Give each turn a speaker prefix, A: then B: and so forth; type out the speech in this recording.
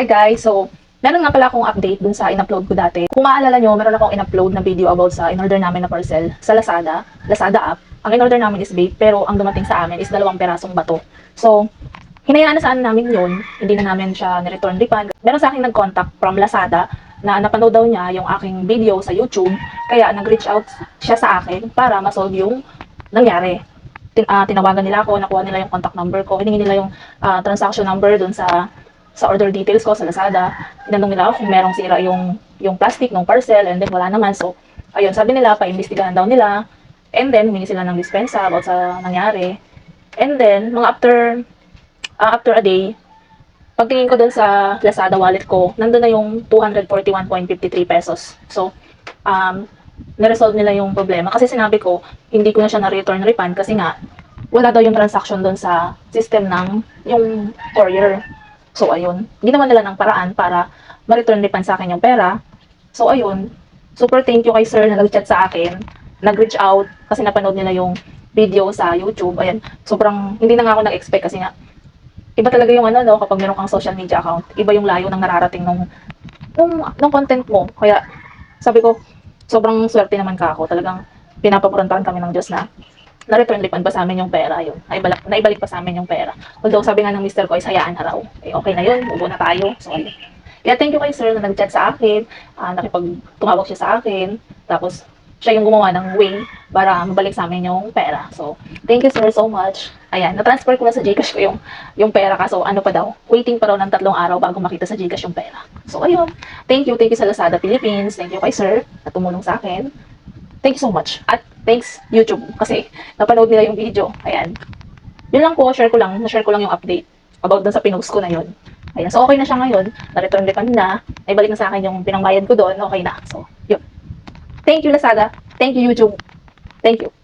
A: Hi guys, so meron nga pala akong update dun sa in-upload ko dati. Kung maalala nyo, meron akong in-upload na video about sa in-order namin na parcel sa Lazada, Lazada app. Ang in-order namin is vape, pero ang dumating sa amin is dalawang perasong bato. So, hinayaan na saan namin yun, hindi na namin siya ni-return refund. Meron sa akin nag-contact from Lazada na napanood daw niya yung aking video sa YouTube, kaya nag-reach out siya sa akin para ma-solve yung nangyari. Tin- ah, tinawagan nila ako, nakuha nila yung contact number ko, hiningi nila yung ah, transaction number dun sa sa order details ko sa Lazada. Tinanong nila ako kung merong sira yung yung plastic ng parcel and then wala naman. So, ayun, sabi nila, paimbestigahan daw nila. And then, humingi sila ng dispensa about sa nangyari. And then, mga after ah, after a day, pagtingin ko dun sa Lazada wallet ko, nandun na yung 241.53 pesos. So, um, na-resolve nila yung problema. Kasi sinabi ko, hindi ko na siya na-return refund kasi nga, wala daw yung transaction doon sa system ng yung courier. So, ayun. Ginawa nila ng paraan para ma-return refund sa akin yung pera. So, ayun. Super thank you kay sir na nag-chat sa akin. Nag-reach out kasi napanood nila yung video sa YouTube. Ayan. Sobrang, hindi na nga ako nag-expect kasi nga, iba talaga yung ano, no, kapag meron kang social media account, iba yung layo ng nararating nung, nung, nung content mo. Kaya, sabi ko, sobrang swerte naman ka ako. Talagang pinapapurantahan kami ng Diyos na na-return refund pa sa amin yung pera yun. Naibalik, naibalik pa sa amin yung pera. Although sabi nga ng mister ko is hayaan na raw. Eh, okay na yun, ubo na tayo. So, ayun. Kaya thank you kay sir na nag-chat sa akin, ah, nakipag tumawag siya sa akin, tapos siya yung gumawa ng way para mabalik sa amin yung pera. So, thank you sir so much. Ayan, na-transfer ko na sa Gcash ko yung, yung pera kaso ano pa daw, waiting pa raw ng tatlong araw bago makita sa Gcash yung pera. So, ayun. Thank you, thank you sa Lazada Philippines. Thank you kay sir na tumulong sa akin. Thank you so much. At thanks YouTube kasi napanood nila yung video. Ayan. Yun lang po, share ko lang, na-share ko lang yung update about dun sa pinost ko na yun. Ayan. So, okay na siya ngayon. Na-return refund na. Ay balik na sa akin yung pinangbayad ko doon. Okay na. So, yun. Thank you, Lazada. Thank you, YouTube. Thank you.